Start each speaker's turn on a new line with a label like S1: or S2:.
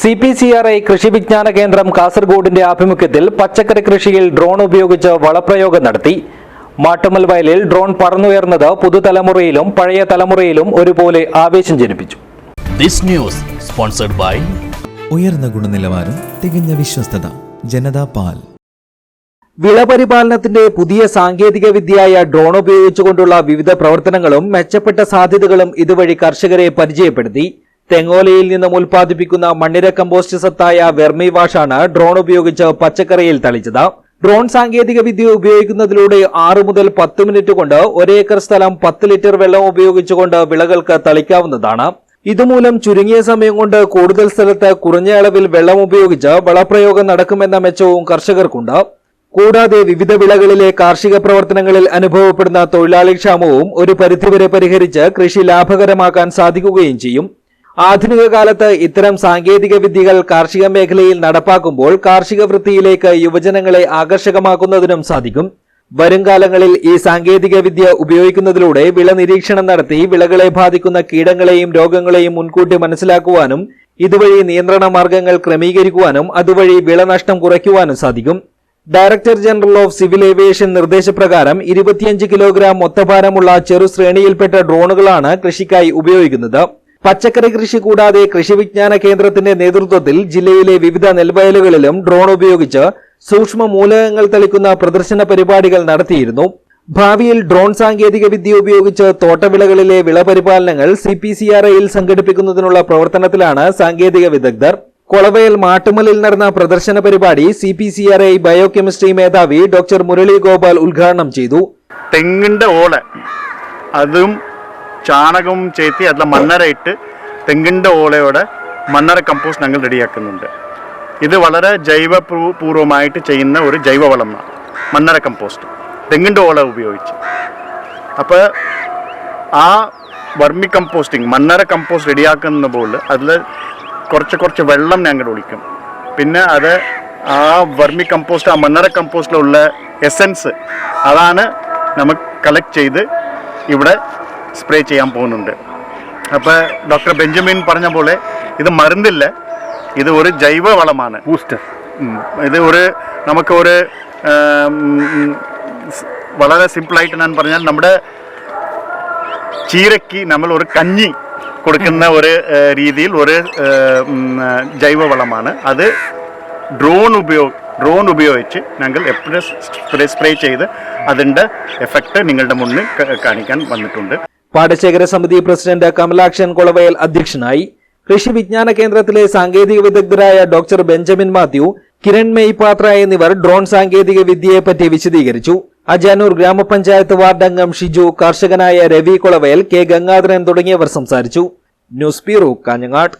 S1: C P C R I കൃഷി വിജ്ഞാന കേന്ദ്രം കാസർഗോഡിന്റെ ആഭിമുഖ്യത്തിൽ പച്ചക്കറി കൃഷിയിൽ ഡ്രോൺ ഉപയോഗിച്ച് വളപ്രയോഗം നടത്തി. മാട്ടുമൽ വയലിൽ ഡ്രോൺ പറന്നുയർന്നത് പുതുതലമുറയിലും പഴയ തലമുറയിലും ഒരുപോലെ ആവേശം ജനിപ്പിച്ചു.
S2: ദിസ് ന്യൂസ് സ്പോൺസർഡ് ബൈ
S3: ഉയർന്ന ഗുണനിലവാരം തികഞ്ഞ വിശ്വസ്തത ജനതാ പാൽ.
S1: വിളപരിപാലനത്തിന്റെ പുതിയ സാങ്കേതിക വിദ്യയായ ഡ്രോൺ ഉപയോഗിച്ചുകൊണ്ടുള്ള വിവിധ പ്രവർത്തനങ്ങളും മെച്ചപ്പെട്ട സാധ്യതകളും ഇതുവഴി കർഷകരെ പരിചയപ്പെടുത്തി. തെങ്ങോലയിൽ നിന്നും ഉൽപ്പാദിപ്പിക്കുന്ന മണ്ണിര കമ്പോസ്റ്റ് സത്തായ വെർമി വാഷാണ് ഡ്രോൺ ഉപയോഗിച്ച് പച്ചക്കറിയിൽ തളിച്ചത്. ഡ്രോൺ സാങ്കേതിക വിദ്യ ഉപയോഗിക്കുന്നതിലൂടെ ആറ് മുതൽ പത്ത് മിനിറ്റ് കൊണ്ട് ഒരേക്കർ സ്ഥലം പത്ത് ലിറ്റർ വെള്ളം ഉപയോഗിച്ചുകൊണ്ട് വിളകൾക്ക് തളിക്കാവുന്നതാണ്. ഇതുമൂലം ചുരുങ്ങിയ സമയം കൊണ്ട് കൂടുതൽ സ്ഥലത്ത് കുറഞ്ഞ അളവിൽ വെള്ളം ഉപയോഗിച്ച് വളപ്രയോഗം നടക്കുമെന്ന മെച്ചവും കർഷകർക്കുണ്ട്. കൂടാതെ വിവിധ വിളകളിലെ കാർഷിക പ്രവർത്തനങ്ങളിൽ അനുഭവപ്പെടുന്ന തൊഴിലാളി ക്ഷാമവും ഒരു പരിധിവരെ പരിഹരിച്ച് കൃഷി ലാഭകരമാക്കാൻ സാധിക്കുകയും ചെയ്യും. ആധുനിക കാലത്ത് ഇത്തരം സാങ്കേതിക വിദ്യകൾ കാർഷിക മേഖലയിൽ നടപ്പാക്കുമ്പോൾ കാർഷിക വൃത്തിയിലേക്ക് യുവജനങ്ങളെ ആകർഷകമാക്കുന്നതിനും സാധിക്കും. വരും കാലങ്ങളിൽ ഈ സാങ്കേതിക വിദ്യ ഉപയോഗിക്കുന്നതിലൂടെ വിള നിരീക്ഷണം നടത്തി വിളകളെ ബാധിക്കുന്ന കീടങ്ങളെയും രോഗങ്ങളെയും മുൻകൂട്ടി മനസ്സിലാക്കുവാനും ഇതുവഴി നിയന്ത്രണ മാർഗങ്ങൾ ക്രമീകരിക്കുവാനും അതുവഴി വിളനഷ്ടം കുറയ്ക്കുവാനും സാധിക്കും. Director general of civil aviation നിർദ്ദേശപ്രകാരം ഇരുപത്തിയഞ്ച് കിലോഗ്രാം മൊത്തഭാരമുള്ള ചെറു ശ്രേണിയിൽപ്പെട്ട ഡ്രോണുകളാണ് കൃഷിക്കായി ഉപയോഗിക്കുന്നത്. പച്ചക്കറി കൃഷി കൂടാതെ കൃഷി വിജ്ഞാന കേന്ദ്രത്തിന്റെ നേതൃത്വത്തിൽ ജില്ലയിലെ വിവിധ നെൽവയലുകളിലും ഡ്രോൺ ഉപയോഗിച്ച് സൂക്ഷ്മ മൂലകങ്ങൾ തെളിക്കുന്ന പ്രദർശന പരിപാടികൾ നടത്തിയിരുന്നു. ഭാവിയിൽ ഡ്രോൺ സാങ്കേതിക വിദ്യ ഉപയോഗിച്ച് തോട്ടവിളകളിലെ വിളപരിപാലനങ്ങൾ സി പി സി ആർ ഐയിൽ സംഘടിപ്പിക്കുന്നതിനുള്ള പ്രവർത്തനത്തിലാണ് സാങ്കേതിക വിദഗ്ധർ. കൊളവയൽ മാട്ടുമലിൽ നടന്ന പ്രദർശന പരിപാടി C P C R I biochemistry മേധാവി ഡോക്ടർ മുരളി ഗോപാൽ ഉദ്ഘാടനം ചെയ്തു.
S4: തെങ്ങിന്റെ ഓല അതും ചാണകവും ചേർത്തി അതിൽ മണ്ണര ഇട്ട് തെങ്ങിന്റെ ഓലയോടെ മണ്ണര കമ്പോസ്റ്റ് ഞങ്ങൾ റെഡിയാക്കുന്നുണ്ട്. ഇത് വളരെ ജൈവ പൂർവമായിട്ട് ചെയ്യുന്ന ഒരു ജൈവവളമാണ് മണ്ണര കമ്പോസ്റ്റ് തെങ്ങിന്റെ ഓല ഉപയോഗിച്ച്. അപ്പോൾ ആ വർമി കമ്പോസ്റ്റിംഗ് മണ്ണര കമ്പോസ്റ്റ് റെഡിയാക്കുന്ന പോലെ അതിൽ കുറച്ച് കുറച്ച് വെള്ളം ഞങ്ങൾ ഒഴിക്കും. പിന്നെ അത് ആ വർമി കമ്പോസ്റ്റ് ആ മണ്ണര കമ്പോസ്റ്റിലുള്ള എസൻസ് അതാണ് നമ്മൾ കളക്ട് ചെയ്ത് ഇവിടെ സ്പ്രേ ചെയ്യാൻ പോകുന്നുണ്ട്. അപ്പോൾ ഡോക്ടർ ബെഞ്ചമിൻ പറഞ്ഞ പോലെ ഇത് മരുന്നില്ല ഇത് ഒരു ജൈവ വളമാണ്. ബൂസ്റ്റർ. ഇത് ഒരു നമുക്ക് ഒരു വളരെ സിമ്പിളായിട്ട് ഞാൻ പറഞ്ഞാൽ നമ്മുടെ ചീരയ്ക്ക് നമ്മൾ ഒരു കഞ്ഞി കൊടുക്കുന്ന ഒരു രീതിയിൽ ഒരു ജൈവ വളമാണ്. അത് ഡ്രോൺ ഉപയോഗ ഡ്രോൺ ഉപയോഗിച്ച് ഞങ്ങൾ എപ്പോഴും സ്പ്രേ സ്പ്രേ ചെയ്ത് അതിന്റെ എഫക്റ്റ് നിങ്ങളുടെ മുന്നിൽ കാണിക്കാൻ വന്നിട്ടുണ്ട്.
S1: പാടശേഖര സമിതി പ്രസിഡന്റ് കമലാക്ഷൻ കൊളവയൽ അധ്യക്ഷനായി കൃഷി വിജ്ഞാന കേന്ദ്രത്തിലെ സാങ്കേതിക വിദഗ്ധരായ ഡോക്ടർ ബെഞ്ചമിൻ മാത്യു കിരൺ മെയ്പാത്ര എന്നിവർ ഡ്രോൺ സാങ്കേതിക വിദ്യയെപ്പറ്റി വിശദീകരിച്ചു. അജാനൂർ ഗ്രാമപഞ്ചായത്ത് വാർഡ് അംഗം ഷിജു കർഷകനായ രവി കൊളവയൽ കെ ഗംഗാധരൻ തുടങ്ങിയവർ സംസാരിച്ചു. News bureau Kanhangad.